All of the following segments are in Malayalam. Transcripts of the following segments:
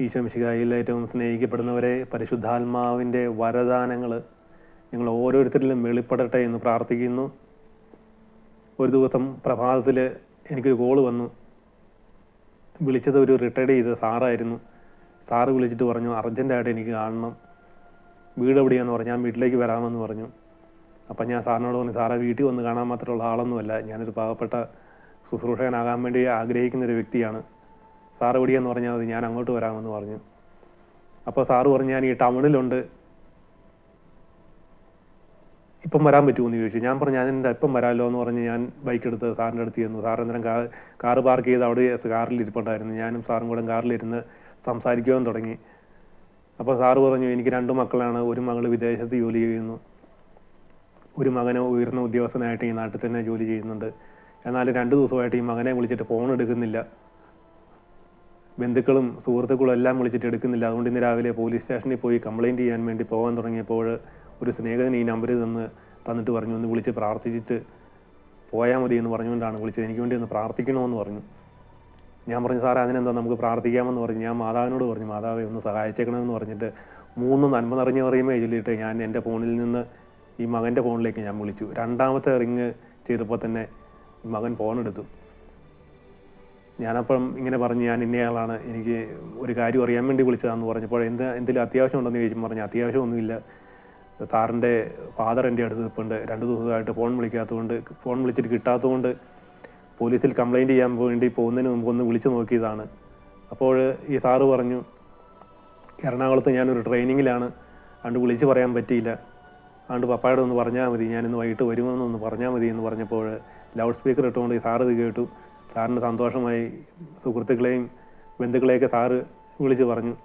ഈശോമിശികായിൽ ഏറ്റവും സ്നേഹിക്കപ്പെടുന്നവരെ പരിശുദ്ധാത്മാവിന്റെ വരദാനങ്ങൾ നിങ്ങൾ ഓരോരുത്തരിലും വെളിപ്പെടട്ടെ എന്ന് പ്രാർത്ഥിക്കുന്നു. ഒരു ദിവസം പ്രഭാതത്തിൽ എനിക്കൊരു കോൾ വന്നു. വിളിച്ചത് ഒരു റിട്ടയർഡ് ചെയ്ത സാറായിരുന്നു. സാറ് വിളിച്ചിട്ട് പറഞ്ഞു അർജന്റായിട്ട് എനിക്ക് കാണണം. വീട് എവിടെയാന്ന് പറഞ്ഞു. ഞാൻ വീട്ടിലേക്ക് വരാമെന്ന് പറഞ്ഞു. അപ്പം ഞാൻ സാറിനോട് പറഞ്ഞു സാറെ വീട്ടിൽ വന്ന് കാണാൻ മാത്രമുള്ള ആളൊന്നുമല്ല. ഞാനൊരു പാവപ്പെട്ട ശുശ്രൂഷകനാകാൻ വേണ്ടി ആഗ്രഹിക്കുന്ന ഒരു വ്യക്തിയാണ്. സാർ എവിടെയാന്ന് പറഞ്ഞാൽ മതി ഞാൻ അങ്ങോട്ട് വരാമെന്ന് പറഞ്ഞു. അപ്പോൾ സാറ് പറഞ്ഞു ഞാൻ ഈ ടൗണിലുണ്ട്. ഇപ്പം വരാൻ പറ്റുമോ എന്ന് ചോദിച്ചു. ഞാൻ പറഞ്ഞു ഞാൻ എന്റെ ഇപ്പം വരാമല്ലോ എന്ന് പറഞ്ഞ് ഞാൻ ബൈക്ക് എടുത്ത് സാറിന്റെ അടുത്ത് ചെന്നു. സാർ അന്നേരം കാർ കാറ് പാർക്ക് ചെയ്ത് അവിടെ കാറിൽ ഇരിപ്പുണ്ടായിരുന്നു. ഞാനും സാറും കൂടെ കാറിലിരുന്ന് സംസാരിക്കുവാൻ തുടങ്ങി. അപ്പോൾ സാറ് പറഞ്ഞു എനിക്ക് രണ്ട് മക്കളാണ്. ഒരു മകൾ വിദേശത്ത് ജോലി ചെയ്യുന്നു. ഒരു മകന് ഉയർന്ന ഉദ്യോഗസ്ഥനായിട്ട് ഈ നാട്ടിൽ തന്നെ ജോലി ചെയ്യുന്നുണ്ട്. എന്നാൽ രണ്ട് ദിവസമായിട്ട് ഈ മകനെ വിളിച്ചിട്ട് ഫോൺ എടുക്കുന്നില്ല. ബന്ധുക്കളും സുഹൃത്തുക്കളും എല്ലാം വിളിച്ചിട്ട് എടുക്കുന്നില്ല. അതുകൊണ്ട് ഇന്ന് രാവിലെ പോലീസ് സ്റ്റേഷനിൽ പോയി കംപ്ലൈന്റ് ചെയ്യാൻ വേണ്ടി പോകാൻ തുടങ്ങിയപ്പോൾ ഒരു സ്നേഹിതൻ ഈ നമ്പർ തന്ന് തന്നിട്ട് പറഞ്ഞു ഒന്ന് വിളിച്ച് പ്രാർത്ഥിച്ചിട്ട് പോയാൽ മതി എന്ന് പറഞ്ഞുകൊണ്ടാണ് വിളിച്ചത്. എനിക്ക് വേണ്ടി ഒന്ന് പ്രാർത്ഥിക്കണമെന്ന് പറഞ്ഞു. ഞാൻ പറഞ്ഞു സാറേ അതിനെന്താ നമുക്ക് പ്രാർത്ഥിക്കാമെന്ന് പറഞ്ഞു. ഞാൻ മാതാവിനോട് പറഞ്ഞു മാതാവെ ഒന്ന് സഹായിച്ചേക്കണമെന്ന് പറഞ്ഞിട്ട് മൂന്ന് നന്മ നിറഞ്ഞ പറയുമ്പോൾ ചൊല്ലിയിട്ട് ഞാൻ എന്റെ ഫോണിൽ നിന്ന് ഈ മകന്റെ ഫോണിലേക്ക് ഞാൻ വിളിച്ചു. രണ്ടാമത്തെ റിങ് ചെയ്തപ്പോൾ തന്നെ മകൻ ഫോൺ എടുത്തു ഞാനപ്പം ഇങ്ങനെ പറഞ്ഞു ഞാൻ ഇന്നയാളാണ് എനിക്ക് ഒരു കാര്യം അറിയാൻ വേണ്ടി വിളിച്ചതാണെന്ന് പറഞ്ഞപ്പോൾ എന്താ എന്തെങ്കിലും അത്യാവശ്യം ഉണ്ടെന്ന് ചോദിച്ചു പറഞ്ഞു അത്യാവശ്യമൊന്നുമില്ല സാറിന്റെ ഫാദർ എന്റെ അടുത്ത് നിൽപ്പുണ്ട് രണ്ട് ദിവസമായിട്ട് ഫോൺ വിളിക്കാത്തതുകൊണ്ട് ഫോൺ വിളിച്ചിട്ട് കിട്ടാത്തതുകൊണ്ട് പോലീസിൽ കംപ്ലൈന്റ് ചെയ്യാൻ വേണ്ടി പോകുന്നതിന് മുമ്പ് ഒന്ന് വിളിച്ചു നോക്കിയതാണ്. അപ്പോൾ ഈ സാറ് പറഞ്ഞു എറണാകുളത്ത് ഞാനൊരു ട്രെയിനിങ്ങിലാണ് അതുകൊണ്ട് വിളിച്ച് പറയാൻ പറ്റിയില്ല. അതുകൊണ്ട് പപ്പായോട് ഒന്ന് പറഞ്ഞാൽ മതി. ഞാനിന്ന് വൈകിട്ട് വരുമെന്നൊന്ന് പറഞ്ഞാൽ മതി എന്ന് പറഞ്ഞപ്പോൾ ലൗഡ് സ്പീക്കർ ഇട്ടുകൊണ്ട് ഈ സാറ് ഇത് കേട്ടു. സാറിന് സന്തോഷമായി സുഹൃത്തുക്കളെയും ബന്ധുക്കളെയൊക്കെ സാറ് വിളിച്ച് പറഞ്ഞു.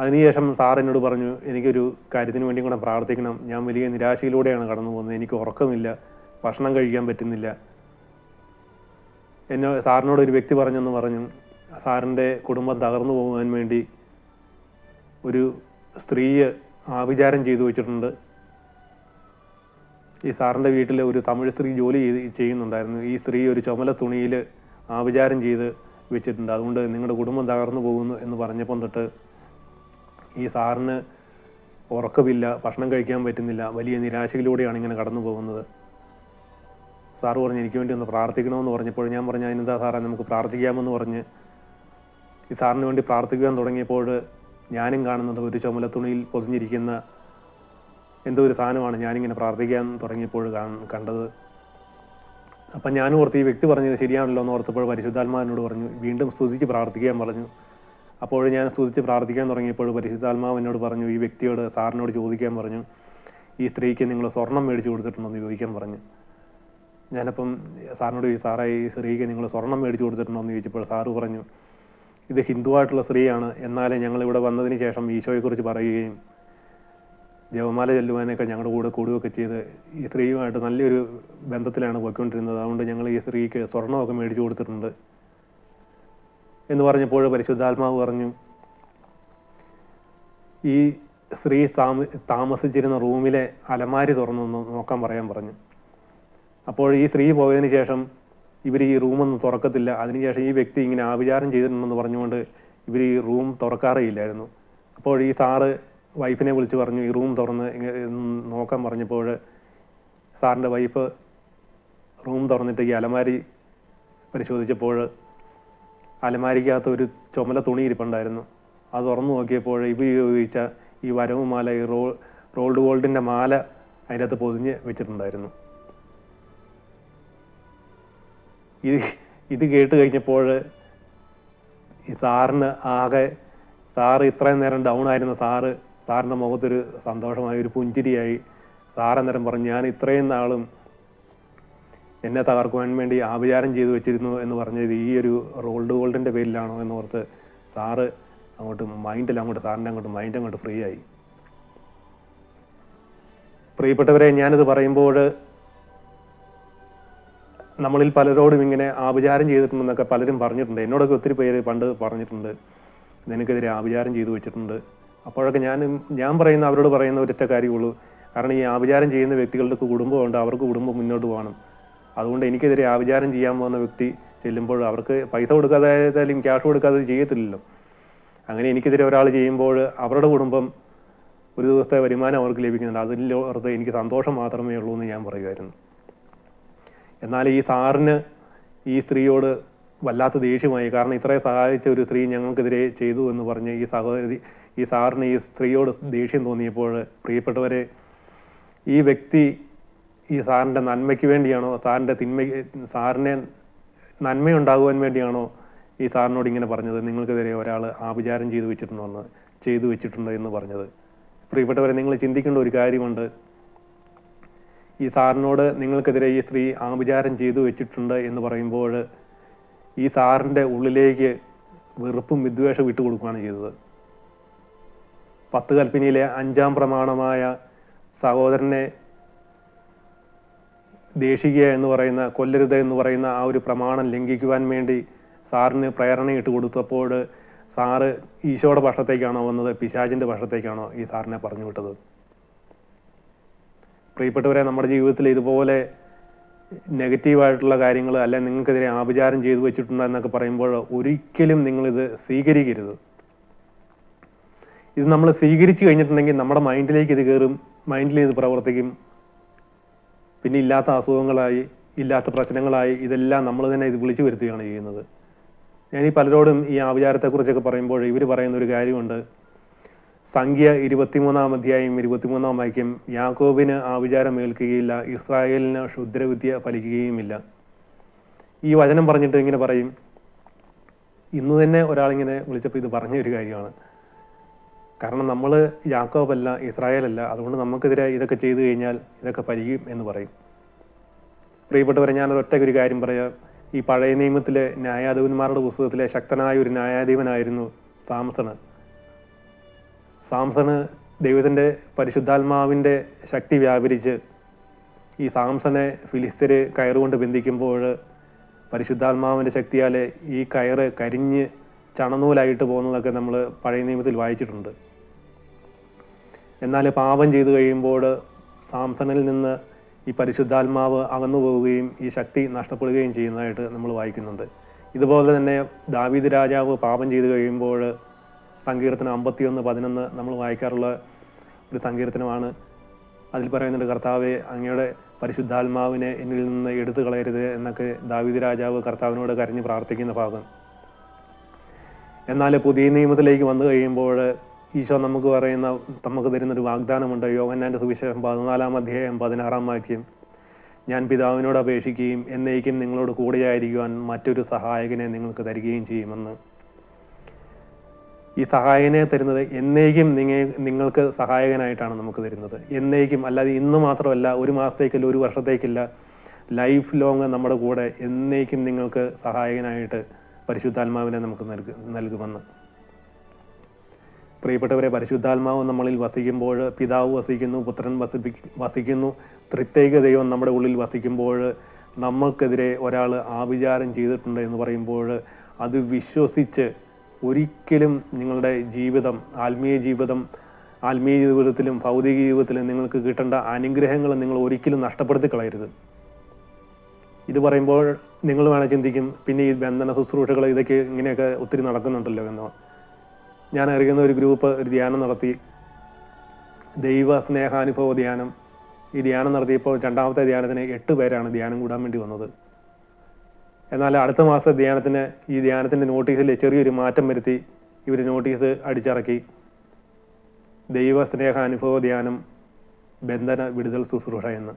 അതിനുശേഷം സാർ എന്നോട് പറഞ്ഞു എനിക്കൊരു കാര്യത്തിന് വേണ്ടി കൂടെ പ്രാർത്ഥിക്കണം. ഞാൻ വലിയ നിരാശയിലൂടെയാണ് കടന്നു പോകുന്നത്. എനിക്ക് ഉറക്കമില്ല. ഭക്ഷണം കഴിക്കാൻ പറ്റുന്നില്ല. എന്നെ സാറിനോട് ഒരു വ്യക്തി പറഞ്ഞെന്ന് പറഞ്ഞു. സാറിന്റെ കുടുംബം തകർന്നു പോകാൻ വേണ്ടി ഒരു സ്ത്രീയെ ആഭിചാരം ചെയ്തു വെച്ചിട്ടുണ്ട്. ഈ സാറിന്റെ വീട്ടിൽ ഒരു തമിഴ് സ്ത്രീ ജോലി ചെയ്ത് ചെയ്യുന്നുണ്ടായിരുന്നു. ഈ സ്ത്രീ ഒരു ചുമല തുണിയിൽ ആഭിചാരം ചെയ്ത് വെച്ചിട്ടുണ്ട്. അതുകൊണ്ട് നിങ്ങളുടെ കുടുംബം തകർന്നു പോകുന്നു എന്ന് പറഞ്ഞപ്പം തൊട്ട് ഈ സാറിന് ഉറക്കമില്ല ഭക്ഷണം കഴിക്കാൻ പറ്റുന്നില്ല വലിയ നിരാശയിലൂടെയാണ് ഇങ്ങനെ കടന്നു പോകുന്നത്. സാറ് പറഞ്ഞു എനിക്ക് വേണ്ടി ഒന്ന് പ്രാർത്ഥിക്കണമെന്ന് പറഞ്ഞപ്പോൾ ഞാൻ പറഞ്ഞു അതിനെന്താ സാറേ നമുക്ക് പ്രാർത്ഥിക്കാമെന്ന് പറഞ്ഞ് ഈ സാറിന് വേണ്ടി പ്രാർത്ഥിക്കാൻ തുടങ്ങിയപ്പോൾ ഞാനും കാണുന്നത് ഒരു ചുമല തുണിയിൽ പൊതിഞ്ഞിരിക്കുന്ന എന്തോ ഒരു സാധനമാണ് ഞാനിങ്ങനെ പ്രാർത്ഥിക്കാൻ തുടങ്ങിയപ്പോൾ കാണ്- കണ്ടത്. അപ്പം ഞാനും ഓർത്ത് ഈ വ്യക്തി പറഞ്ഞത് ശരിയാണല്ലോ എന്ന് ഓർത്തപ്പോൾ പരിശുദ്ധാത്മാവിനോട് പറഞ്ഞു വീണ്ടും സ്തുതിച്ച് പ്രാർത്ഥിക്കാൻ പറഞ്ഞു. അപ്പോൾ ഞാൻ സ്തുതിച്ച് പ്രാർത്ഥിക്കാൻ തുടങ്ങിയപ്പോൾ പരിശുദ്ധാത്മാവ് എന്നോട് പറഞ്ഞു ഈ വ്യക്തിയോട് സാറിനോട് ചോദിക്കാൻ പറഞ്ഞു ഈ സ്ത്രീക്ക് നിങ്ങൾ സ്വർണം മേടിച്ചു കൊടുത്തിട്ടുണ്ടോ? എന്ന് ചോദിക്കാൻ പറഞ്ഞു. ഞാനപ്പം സാറിനോട് ഈ സാറായി ഈ സ്ത്രീക്ക് നിങ്ങൾ സ്വർണം മേടിച്ചു കൊടുത്തിട്ടുണ്ടോ? എന്ന് ചോദിച്ചപ്പോൾ സാറ് പറഞ്ഞു ഇത് ഹിന്ദുവായിട്ടുള്ള സ്ത്രീയാണ്. എന്നാലേ ഞങ്ങൾ ഇവിടെ വന്നതിന് ശേഷം ഈശോയെക്കുറിച്ച് പറയുകയും ജപമാല ചെല്ലുവാനൊക്കെ ഞങ്ങളുടെ കൂടെ കൂടുകയൊക്കെ ചെയ്ത് ഈ സ്ത്രീയുമായിട്ട് നല്ലൊരു ബന്ധത്തിലാണ് പോയിക്കൊണ്ടിരുന്നത്. അതുകൊണ്ട് ഞങ്ങൾ ഈ സ്ത്രീക്ക് സ്വർണമൊക്കെ മേടിച്ചു കൊടുത്തിട്ടുണ്ട് എന്ന് പറഞ്ഞപ്പോൾ പരിശുദ്ധാത്മാവ് പറഞ്ഞു ഈ സ്ത്രീ താമ താമസിച്ചിരുന്ന റൂമിലെ അലമാരി തുറന്നൊന്ന് നോക്കാൻ പറയാൻ പറഞ്ഞു. അപ്പോൾ ഈ സ്ത്രീ പോയതിന് ശേഷം ഇവർ ഈ റൂമൊന്നും തുറക്കത്തില്ല. അതിനുശേഷം ഈ വ്യക്തി ഇങ്ങനെ ആഭിചാരം ചെയ്തിട്ടുണ്ടെന്ന് പറഞ്ഞുകൊണ്ട് ഇവർ ഈ റൂം തുറക്കാറേ ഇല്ലായിരുന്നു. അപ്പോൾ ഈ സാറ് വൈഫിനെ വിളിച്ച് പറഞ്ഞു ഈ റൂം തുറന്ന് നോക്കാൻ പറഞ്ഞപ്പോൾ സാറിന്റെ വൈഫ് റൂം തുറന്നിട്ട് ഈ അലമാരി പരിശോധിച്ചപ്പോൾ അലമാരിക്കകത്ത് ഒരു ചുമല തുണി ഇരിപ്പുണ്ടായിരുന്നു. അത് തുറന്നു നോക്കിയപ്പോൾ ഇവ ഉപയോഗിച്ച ഈ വരവ് മാല ഈ റോൾ റോൾഡ് ഗോൾഡിന്റെ മാല അതിനകത്ത് പൊതിഞ്ഞ് വെച്ചിട്ടുണ്ടായിരുന്നു. ഇത് ഇത് കേട്ട് കഴിഞ്ഞപ്പോൾ ഈ സാറിന് ആകെ സാറ് ഇത്രയും നേരം ഡൗൺ ആയിരുന്ന സാറ് സാറിന്റെ മുഖത്തൊരു സന്തോഷമായി ഒരു പുഞ്ചിരിയായി സാർ അന്നേരം പറഞ്ഞു ഞാൻ ഇത്രയും നാളും എന്നെ തകർക്കുവാൻ വേണ്ടി ആഭിചാരം ചെയ്തു വെച്ചിരുന്നു എന്ന് പറഞ്ഞത് ഈ ഒരു റോൾഡ് ഗോൾഡിന്റെ പേരിലാണോ എന്ന് ഓർത്ത് സാറ് അങ്ങോട്ട് മൈൻഡിൽ അങ്ങോട്ട് സാറിന്റെ അങ്ങോട്ട് മൈൻഡ് അങ്ങോട്ട് ഫ്രീ ആയി. പ്രിയപ്പെട്ടവരെ ഞാനിത് പറയുമ്പോൾ നമ്മളിൽ പലരോടും ഇങ്ങനെ ആഭിചാരം ചെയ്തിട്ടുണ്ടെന്നൊക്കെ പലരും പറഞ്ഞിട്ടുണ്ട്. എന്നോടൊക്കെ ഒത്തിരി പേര് പണ്ട് പറഞ്ഞിട്ടുണ്ട് നിനക്കെതിരെ ആഭിചാരം ചെയ്തു വെച്ചിട്ടുണ്ട്. അപ്പോഴൊക്കെ ഞാൻ ഞാൻ പറയുന്ന അവരോട് പറയുന്ന ഒരൊറ്റ കാര്യമുള്ളൂ. കാരണം ഈ ആഭിചാരം ചെയ്യുന്ന വ്യക്തികളുടെ കുടുംബമുണ്ട് അവർക്ക് കുടുംബം മുന്നോട്ട് പോകണം. അതുകൊണ്ട് എനിക്കെതിരെ ആഭിചാരം ചെയ്യാൻ പോകുന്ന വ്യക്തി ചെല്ലുമ്പോൾ അവർക്ക് പൈസ കൊടുക്കാതായാലും ക്യാഷ് കൊടുക്കാതെ ചെയ്യത്തില്ലല്ലോ. അങ്ങനെ എനിക്കെതിരെ ഒരാൾ ചെയ്യുമ്പോൾ അവരുടെ കുടുംബം ഒരു ദിവസത്തെ വരുമാനം അവർക്ക് ലഭിക്കുന്നുണ്ട്. അതിലോർത്ത് എനിക്ക് സന്തോഷം മാത്രമേ ഉള്ളൂ എന്ന് ഞാൻ പറയുമായിരുന്നു. എന്നാൽ ഈ സാറിന് ഈ സ്ത്രീയോട് വല്ലാത്ത ദേഷ്യമായി. കാരണം ഇത്രയും സഹായിച്ച ഒരു സ്ത്രീ ഞങ്ങൾക്കെതിരെ ചെയ്തു എന്ന് പറഞ്ഞ് ഈ സഹോദരി ഈ സാറിന് ഈ സ്ത്രീയോട് ദേഷ്യം തോന്നിയപ്പോൾ പ്രിയപ്പെട്ടവരെ ഈ വ്യക്തി ഈ സാറിന്റെ നന്മയ്ക്ക് വേണ്ടിയാണോ സാറിന്റെ തിന്മ സാറിനെ നന്മയുണ്ടാകുവാൻ വേണ്ടിയാണോ ഈ സാറിനോട് ഇങ്ങനെ പറഞ്ഞത്? നിങ്ങൾക്കെതിരെ ഒരാൾ ആഭിചാരം ചെയ്തു വെച്ചിട്ടുണ്ടോ എന്ന് ചെയ്തു വെച്ചിട്ടുണ്ടോ എന്ന് പറഞ്ഞത്. പ്രിയപ്പെട്ടവരെ നിങ്ങൾ ചിന്തിക്കേണ്ട ഒരു കാര്യമുണ്ട്. ഈ സാറിനോട് നിങ്ങൾക്കെതിരെ ഈ സ്ത്രീ ആഭിചാരം ചെയ്തു വെച്ചിട്ടുണ്ട് എന്ന് പറയുമ്പോൾ ഈ സാറിന്റെ ഉള്ളിലേക്ക് വെറുപ്പും വിദ്വേഷവും വിട്ടുകൊടുക്കുകയാണ് ചെയ്തത്. പത്ത് കൽപ്പിനിയിലെ അഞ്ചാം പ്രമാണമായ സഹോദരനെ ദേഷിക്കുക എന്ന് പറയുന്ന കൊല്ലരുത് എന്ന് പറയുന്ന ആ ഒരു പ്രമാണം ലംഘിക്കുവാൻ വേണ്ടി സാറിന് പ്രേരണയിട്ട് കൊടുത്തപ്പോൾ സാറ് ഈശോയുടെ പക്ഷത്തേക്കാണോ വന്നത് പിശാചിന്റെ പക്ഷത്തേക്കാണോ ഈ സാറിനെ പറഞ്ഞു വിട്ടത്? പ്രിയപ്പെട്ടവരെ നമ്മുടെ ജീവിതത്തിൽ ഇതുപോലെ നെഗറ്റീവായിട്ടുള്ള കാര്യങ്ങൾ അല്ലെ നിങ്ങൾക്കെതിരെ ആഭിചാരം ചെയ്തു വെച്ചിട്ടുണ്ടെന്നൊക്കെ പറയുമ്പോൾ ഒരിക്കലും നിങ്ങളിത് സ്വീകരിക്കരുത്. ഇത് നമ്മൾ സ്വീകരിച്ചു കഴിഞ്ഞിട്ടുണ്ടെങ്കിൽ നമ്മുടെ മൈൻഡിലേക്ക് ഇത് കയറും മൈൻഡിൽ ഇത് പ്രവർത്തിക്കും. പിന്നെ ഇല്ലാത്ത അസുഖങ്ങളായി ഇല്ലാത്ത പ്രശ്നങ്ങളായി ഇതെല്ലാം നമ്മൾ തന്നെ ഇത് വിളിച്ചു വരുത്തുകയാണ് ചെയ്യുന്നത്. ഞാൻ ഈ പലരോടും ഈ ആവിചാരത്തെക്കുറിച്ചൊക്കെ പറയുമ്പോൾ ഇവർ പറയുന്ന ഒരു കാര്യമുണ്ട്. സംഖ്യ ഇരുപത്തിമൂന്നാം അധ്യായം ഇരുപത്തിമൂന്നാം വാക്യം യാക്കോബിന് ആവിചാരം ഏൽക്കുകയില്ല ഇസ്രായേലിന് ക്ഷുദ്രവിദ്യ ഫലിക്കുകയുമില്ല. ഈ വചനം പറഞ്ഞിട്ട് ഇങ്ങനെ പറയും. ഇന്ന് തന്നെ ഒരാളിങ്ങനെ വിളിച്ചപ്പോൾ ഇത് പറഞ്ഞ ഒരു കാര്യമാണ്. കാരണം നമ്മൾ യാക്കോബല്ല ഇസ്രായേലല്ല. അതുകൊണ്ട് നമുക്കെതിരെ ഇതൊക്കെ ചെയ്തു കഴിഞ്ഞാൽ ഇതൊക്കെ പരിയും എന്ന് പറയും. പ്രിയപ്പെട്ടവരെ ഞാൻ ഒറ്റ ഒരു കാര്യം പറയാം. ഈ പഴയ നിയമത്തിലെ ന്യായാധിപന്മാരുടെ പുസ്തകത്തിലെ ശക്തനായ ഒരു ന്യായാധിപനായിരുന്നു സാംസണ്. സാംസണ് ദൈവത്തിന്റെ പരിശുദ്ധാത്മാവിന്റെ ശക്തി വ്യാപരിച്ച് ഈ സാംസനെ ഫിലിസ്തര് കയറുകൊണ്ട് ബന്ധിക്കുമ്പോൾ പരിശുദ്ധാത്മാവിന്റെ ശക്തിയാലെ ഈ കയറ് കരിഞ്ഞ് ചണനൂലായിട്ട് പോകുന്നതൊക്കെ നമ്മൾ പഴയ നിയമത്തിൽ വായിച്ചിട്ടുണ്ട്. എന്നാൽ പാപം ചെയ്തു കഴിയുമ്പോൾ സാംസണിൽ നിന്ന് ഈ പരിശുദ്ധാത്മാവ് അകന്നു പോവുകയും ഈ ശക്തി നഷ്ടപ്പെടുകയും ചെയ്യുന്നതായിട്ട് നമ്മൾ വായിക്കുന്നുണ്ട്. ഇതുപോലെ തന്നെ ദാവീദ് രാജാവ് പാപം ചെയ്തു കഴിയുമ്പോൾ സങ്കീർത്തനം അമ്പത്തിയൊന്ന് പതിനൊന്ന് നമ്മൾ വായിക്കാറുള്ള ഒരു സങ്കീർത്തനമാണ്. അതിൽ പറയുന്നുണ്ട് കർത്താവെ അങ്ങയുടെ പരിശുദ്ധാത്മാവിനെ എന്നിൽ നിന്ന് എടുത്തു കളയരുത് എന്നൊക്കെ ദാവീദ് രാജാവ് കർത്താവിനോട് കരഞ്ഞ് പ്രാർത്ഥിക്കുന്ന ഭാഗം. എന്നാൽ പുതിയ നിയമത്തിലേക്ക് വന്നു കഴിയുമ്പോൾ ഈശോ നമുക്ക് പറയുന്ന നമുക്ക് തരുന്നൊരു വാഗ്ദാനമുണ്ട്. യോഗന്നാന്റെ സുവിശേഷം പതിനാലാം അധ്യായം പതിനാറാം വാക്യം. ഞാൻ പിതാവിനോട് അപേക്ഷിക്കുകയും എന്നേക്കും നിങ്ങളോട് കൂടെയായിരിക്കുവാൻ മറ്റൊരു സഹായകനെ നിങ്ങൾക്ക് തരികയും ചെയ്യുമെന്ന്. ഈ സഹായകനെ തരുന്നത് എന്നേക്കും നിങ്ങ നിങ്ങൾക്ക് സഹായകനായിട്ടാണ് നമുക്ക് തരുന്നത്. എന്നേക്കും അല്ലാതെ ഇന്ന് മാത്രമല്ല ഒരു മാസത്തേക്കില്ല ഒരു വർഷത്തേക്കില്ല ലൈഫ് ലോങ് നമ്മുടെ കൂടെ എന്നേക്കും നിങ്ങൾക്ക് സഹായകനായിട്ട് പരിശുദ്ധാത്മാവിനെ നമുക്ക് നൽകു നൽകുമെന്ന്. പ്രിയപ്പെട്ടവരെ പരിശുദ്ധാത്മാവ് നമ്മളിൽ വസിക്കുമ്പോൾ പിതാവ് വസിക്കുന്നു പുത്രൻ വസിപ്പി വസിക്കുന്നു. ത്രിത്യേക ദൈവം നമ്മുടെ ഉള്ളിൽ വസിക്കുമ്പോൾ നമ്മൾക്കെതിരെ ഒരാൾ ആവിചാരം ചെയ്തിട്ടുണ്ട് എന്ന് പറയുമ്പോൾ അത് വിശ്വസിച്ച് ഒരിക്കലും നിങ്ങളുടെ ജീവിതം ആത്മീയ ജീവിതം ആത്മീയ ജീവിതത്തിലും ഭൗതിക ജീവിതത്തിലും നിങ്ങൾക്ക് കിട്ടേണ്ട അനുഗ്രഹങ്ങൾ നിങ്ങൾ ഒരിക്കലും നഷ്ടപ്പെടുത്തി കളയരുത്. ഇത് പറയുമ്പോൾ നിങ്ങൾ വേണേൽ ചിന്തിക്കും പിന്നെ ഈ ബന്ധന ശുശ്രൂഷകൾ ഇതൊക്കെ ഇങ്ങനെയൊക്കെ ഒത്തിരി നടക്കുന്നുണ്ടല്ലോ എന്നോ. ഞാൻ അറിയുന്ന ഒരു ഗ്രൂപ്പ് ഒരു ധ്യാനം നടത്തി. ദൈവ സ്നേഹാനുഭവ ധ്യാനം. ഈ ധ്യാനം നടത്തിയപ്പോൾ രണ്ടാമത്തെ ധ്യാനത്തിന് എട്ട് പേരാണ് ധ്യാനം കൂടാൻ വേണ്ടി വന്നത്. എന്നാൽ അടുത്ത മാസത്തെ ധ്യാനത്തിന് ഈ ധ്യാനത്തിന്റെ നോട്ടീസിൽ ചെറിയൊരു മാറ്റം വരുത്തി. ഇവർ നോട്ടീസ് അടിച്ചിറക്കി. ദൈവ സ്നേഹാനുഭവ ധ്യാനം ബന്ധന വിടുതൽ ശുശ്രൂഷ എന്ന്.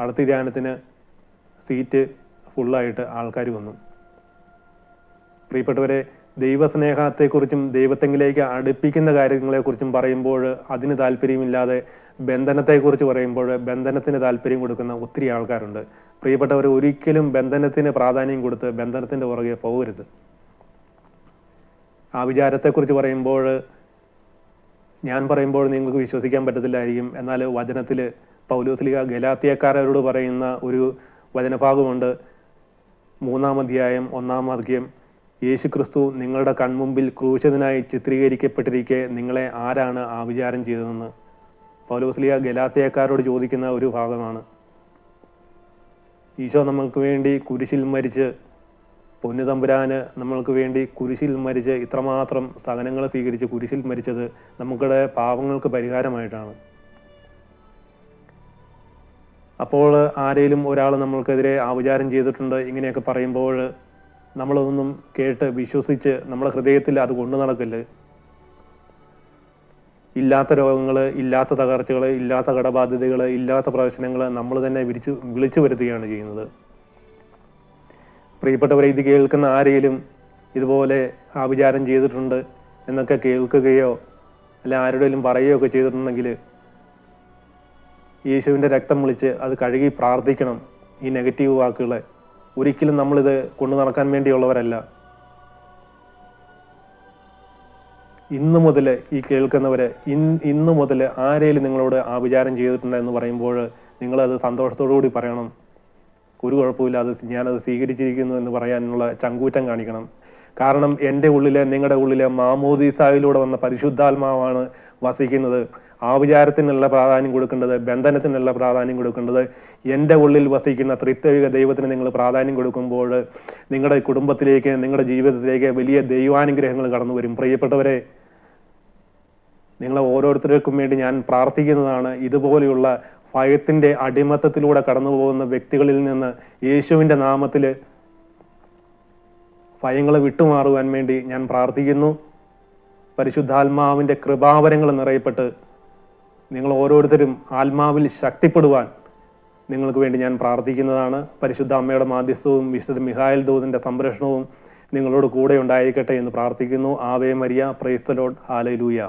അടുത്ത ധ്യാനത്തിന് സീറ്റ് ഫുള്ളായിട്ട് ആൾക്കാർ വന്നു. പ്രിയപ്പെട്ടവരെ ദൈവസ്നേഹത്തെക്കുറിച്ചും ദൈവത്തെങ്കിലേക്ക് അടുപ്പിക്കുന്ന കാര്യങ്ങളെക്കുറിച്ചും പറയുമ്പോൾ അതിന് താല്പര്യമില്ലാതെ ബന്ധനത്തെക്കുറിച്ച് പറയുമ്പോൾ ബന്ധനത്തിന് താല്പര്യം കൊടുക്കുന്ന ഒത്തിരി ആൾക്കാരുണ്ട്. പ്രിയപ്പെട്ടവർ ഒരിക്കലും ബന്ധനത്തിന് പ്രാധാന്യം കൊടുത്ത് ബന്ധനത്തിന്റെ പുറകെ പോകരുത്. ആ വിചാരത്തെക്കുറിച്ച് പറയുമ്പോൾ ഞാൻ പറയുമ്പോൾ നിങ്ങൾക്ക് വിശ്വസിക്കാൻ പറ്റത്തില്ലായിരിക്കും. എന്നാൽ വചനത്തിൽ പൗലോസ്ലിക ഗലാത്തിയക്കാരോട് പറയുന്ന ഒരു വചനഭാഗമുണ്ട്. മൂന്നാം അധ്യായം ഒന്നാം വാക്യം യേശു ക്രിസ്തു നിങ്ങളുടെ കൺമുമ്പിൽ ക്രൂശിതനായി ചിത്രീകരിക്കപ്പെട്ടിരിക്കെ നിങ്ങളെ ആരാണ് ആവിചാരം ചെയ്തതെന്ന്? പൗലോസ്ലിയ ഗലാത്തിയക്കാരോട് ചോദിക്കുന്ന ഒരു ഭാഗമാണ്. ഈശോ നമുക്ക് വേണ്ടി കുരിശിൽ മരിച്ച് പൊന്നു തമ്പുരാന് നമ്മൾക്ക് വേണ്ടി കുരിശിൽ മരിച്ച് ഇത്രമാത്രം സഹനങ്ങൾ സ്വീകരിച്ച് കുരിശിൽ മരിച്ചത് നമുക്കുടെ പാവങ്ങൾക്ക് പരിഹാരമായിട്ടാണ്. അപ്പോൾ ആരെങ്കിലും ഒരാൾ നമ്മൾക്കെതിരെ ആവിചാരം ചെയ്തിട്ടുണ്ട് ഇങ്ങനെയൊക്കെ പറയുമ്പോൾ നമ്മളതൊന്നും കേട്ട് വിശ്വസിച്ച് നമ്മുടെ ഹൃദയത്തിൽ അത് കൊണ്ടു നടക്കല്ല് ഇല്ലാത്ത രോഗങ്ങൾ ഇല്ലാത്ത തകർച്ചകൾ ഇല്ലാത്ത കടബാധ്യതകൾ ഇല്ലാത്ത പ്രശ്നങ്ങൾ നമ്മൾ തന്നെ വിരിച്ചു വിളിച്ചു വരുത്തുകയാണ് ചെയ്യുന്നത്. പ്രിയപ്പെട്ടവരെ ഇത് കേൾക്കുന്ന ആരെങ്കിലും ഇതുപോലെ ആവിചാരം ചെയ്തിട്ടുണ്ട് എന്നൊക്കെ കേൾക്കുകയോ അല്ല ആരുടെയും പറയുകയോ ഒക്കെ ചെയ്തിട്ടുണ്ടെങ്കിൽ യേശുവിന്റെ രക്തം വിളിച്ച് അത് കഴുകി പ്രാർത്ഥിക്കണം ഈ നെഗറ്റീവ് വാക്കുകളെ. ഒരിക്കലും നമ്മളിത് കൊണ്ടു നടക്കാൻ വേണ്ടിയുള്ളവരല്ല. ഇന്ന് മുതൽ ഈ കേൾക്കുന്നവരെ ഇന്ന് മുതൽ ആരെങ്കിലും നിങ്ങളോട് ആ വിചാരം ചെയ്തിട്ടുണ്ട് എന്ന് പറയുമ്പോൾ നിങ്ങളത് കൂടി പറയണം. ഒരു കുഴപ്പമില്ല അത് ഞാനത് സ്വീകരിച്ചിരിക്കുന്നു എന്ന് പറയാനുള്ള ചങ്കൂറ്റം കാണിക്കണം. കാരണം എന്റെ ഉള്ളിലെ നിങ്ങളുടെ ഉള്ളിലെ മാമോദീസായിലൂടെ വന്ന പരിശുദ്ധാത്മാവാണ് വസിക്കുന്നത്. ആവിചാരത്തിനുള്ള പ്രാധാന്യം കൊടുക്കേണ്ടത് ബന്ധനത്തിനുള്ള പ്രാധാന്യം കൊടുക്കേണ്ടത് എന്റെ ഉള്ളിൽ വസിക്കുന്ന ത്രിത്വിക ദൈവത്തിന് നിങ്ങൾ പ്രാധാന്യം കൊടുക്കുമ്പോൾ നിങ്ങളുടെ കുടുംബത്തിലേക്ക് നിങ്ങളുടെ ജീവിതത്തിലേക്ക് വലിയ ദൈവാനുഗ്രഹങ്ങൾ കടന്നു വരും. പ്രിയപ്പെട്ടവരെ നിങ്ങളെ ഓരോരുത്തർക്കും വേണ്ടി ഞാൻ പ്രാർത്ഥിക്കുന്നതാണ് ഇതുപോലെയുള്ള ഭയത്തിന്റെ അടിമത്തത്തിലൂടെ കടന്നു പോകുന്ന വ്യക്തികളിൽ നിന്ന് യേശുവിന്റെ നാമത്തിൽ ഭയങ്ങളെ വിട്ടുമാറുവാൻ വേണ്ടി ഞാൻ പ്രാർത്ഥിക്കുന്നു. പരിശുദ്ധാത്മാവിന്റെ കൃപാവരങ്ങൾ നിറയപ്പെട്ട് നിങ്ങൾ ഓരോരുത്തരും ആത്മാവിൽ ശക്തിപ്പെടുവാൻ നിങ്ങൾക്ക് വേണ്ടി ഞാൻ പ്രാർത്ഥിക്കുന്നതാണ്. പരിശുദ്ധ അമ്മയുടെ മാധ്യസ്ഥവും വിശുദ്ധ മിഹായൽ ദൂതിന്റെ സംരക്ഷണവും നിങ്ങളോട് കൂടെ ഉണ്ടായിരിക്കട്ടെ എന്ന് പ്രാർത്ഥിക്കുന്നു. Ave Maria praise the Lord hallelujah